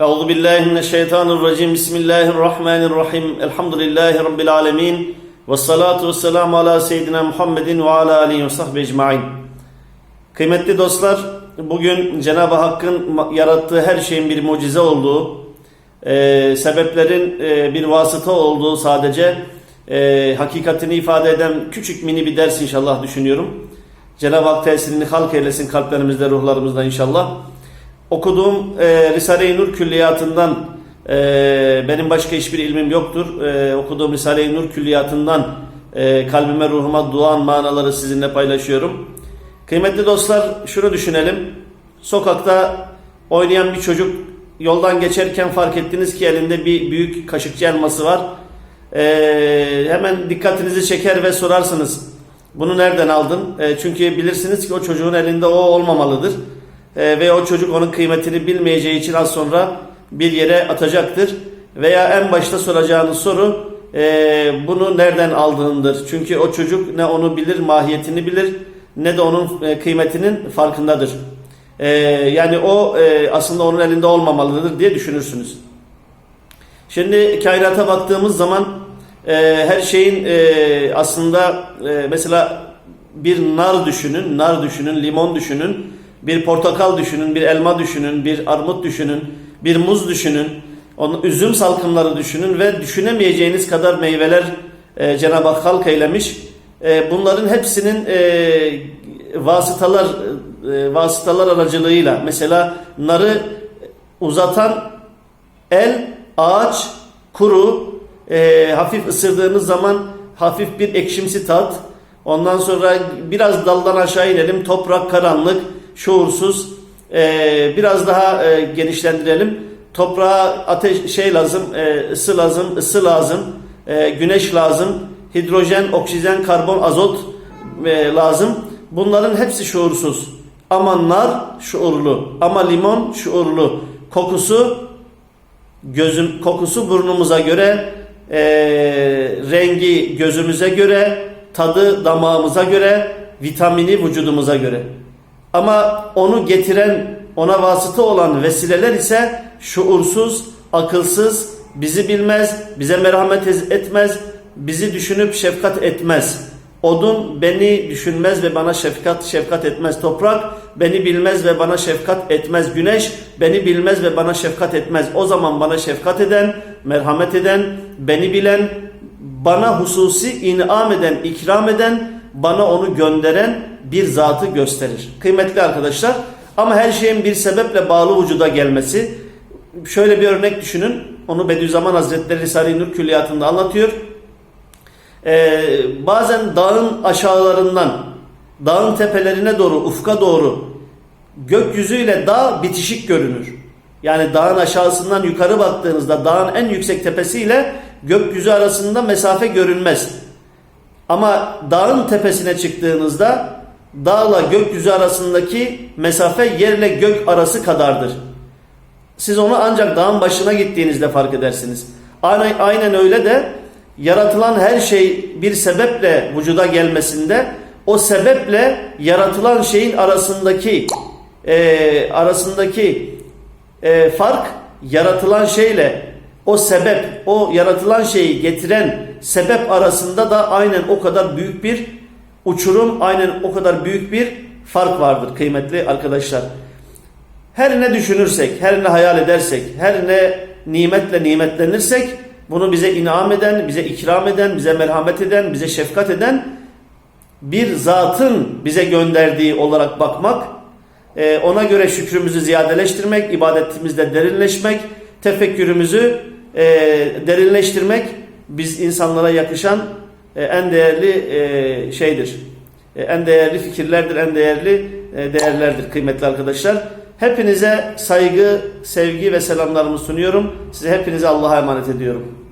Euzu billahi mineşşeytanirracim. Bismillahirrahmanirrahim. Elhamdülillahi rabbil alamin. Ve salatu vesselamu ala seyyidina Muhammedin ve ala alihi ve sahbihi ecmaîn. Kıymetli dostlar, bugün Cenab-ı Hakk'ın yarattığı her şeyin bir mucize olduğu, e, sebeplerin e, bir vasıta olduğu sadece e, hakikatini ifade eden küçük mini bir ders inşallah düşünüyorum. Cenab-ı Hak tesirini halk eylesin kalplerimizde, ruhlarımızda inşallah. Okuduğum e, Risale-i Nur külliyatından e, benim başka hiçbir ilmim yoktur. E, okuduğum Risale-i Nur külliyatından e, kalbime, ruhuma duan manaları sizinle paylaşıyorum. Kıymetli dostlar şunu düşünelim. Sokakta oynayan bir çocuk yoldan geçerken fark ettiniz ki elinde bir büyük kaşıkçı elması var. E, hemen dikkatinizi çeker ve sorarsınız. Bunu nereden aldın? E, çünkü bilirsiniz ki o çocuğun elinde o olmamalıdır. E, ve o çocuk onun kıymetini bilmeyeceği için az sonra bir yere atacaktır. Veya en başta soracağınız soru e, bunu nereden aldığındır. Çünkü o çocuk ne onu bilir, mahiyetini bilir ne de onun e, kıymetinin farkındadır. E, yani o e, aslında onun elinde olmamalıdır diye düşünürsünüz. Şimdi kainata baktığımız zaman e, her şeyin e, aslında e, mesela bir nar düşünün, nar düşünün, limon düşünün, bir portakal düşünün, bir elma düşünün, bir armut düşünün, bir muz düşünün, onun üzüm salkımları düşünün ve düşünemeyeceğiniz kadar meyveler e, Cenab-ı Hak halk eylemiş. E, bunların hepsinin e, vasıtalar e, vasıtalar aracılığıyla mesela narı uzatan el, ağaç, kuru, e, hafif ısırdığınız zaman hafif bir ekşimsi tat. Ondan sonra biraz daldan aşağı inelim. Toprak karanlık, şuursuz. E, biraz daha e, genişlendirelim. Toprağa ateş şey lazım, e, ısı lazım, ısı lazım, e, güneş lazım, hidrojen, oksijen, karbon, azot e, lazım. Bunların hepsi şuursuz. Ama nar şuurlu, ama limon şuurlu. Kokusu gözüm kokusu burnumuza göre, e, rengi gözümüze göre, tadı damağımıza göre, vitamini vücudumuza göre. Ama onu getiren, ona vasıta olan vesileler ise şuursuz, akılsız, bizi bilmez, bize merhamet etmez, bizi düşünüp şefkat etmez. Odun beni düşünmez ve bana şefkat şefkat etmez. Toprak beni bilmez ve bana şefkat etmez. Güneş beni bilmez ve bana şefkat etmez. O zaman bana şefkat eden, merhamet eden, beni bilen, bana hususi inam eden, ikram eden, bana onu gönderen bir zatı gösterir. Kıymetli arkadaşlar ama her şeyin bir sebeple bağlı vücuda gelmesi. Şöyle bir örnek düşünün. Onu Bediüzzaman Hazretleri Risale-i Nur Külliyatı'nda anlatıyor. Ee, bazen dağın aşağılarından, dağın tepelerine doğru, ufka doğru gökyüzüyle dağ bitişik görünür. Yani dağın aşağısından yukarı baktığınızda dağın en yüksek tepesiyle gökyüzü arasında mesafe görünmez. Ama dağın tepesine çıktığınızda dağla gökyüzü arasındaki mesafe yerle gök arası kadardır. Siz onu ancak dağın başına gittiğinizde fark edersiniz. Aynen, öyle de yaratılan her şey bir sebeple vücuda gelmesinde o sebeple yaratılan şeyin arasındaki e, arasındaki e, fark yaratılan şeyle o sebep, o yaratılan şeyi getiren sebep arasında da aynen o kadar büyük bir uçurum, aynen o kadar büyük bir fark vardır kıymetli arkadaşlar. Her ne düşünürsek, her ne hayal edersek, her ne nimetle nimetlenirsek bunu bize inam eden, bize ikram eden, bize merhamet eden, bize şefkat eden bir zatın bize gönderdiği olarak bakmak, e, ona göre şükrümüzü ziyadeleştirmek, ibadetimizde derinleşmek, tefekkürümüzü e, derinleştirmek biz insanlara yakışan e, en değerli e, şeydir. E, en değerli fikirlerdir, en değerli e, değerlerdir kıymetli arkadaşlar. Hepinize saygı, sevgi ve selamlarımı sunuyorum. Size hepinize Allah'a emanet ediyorum.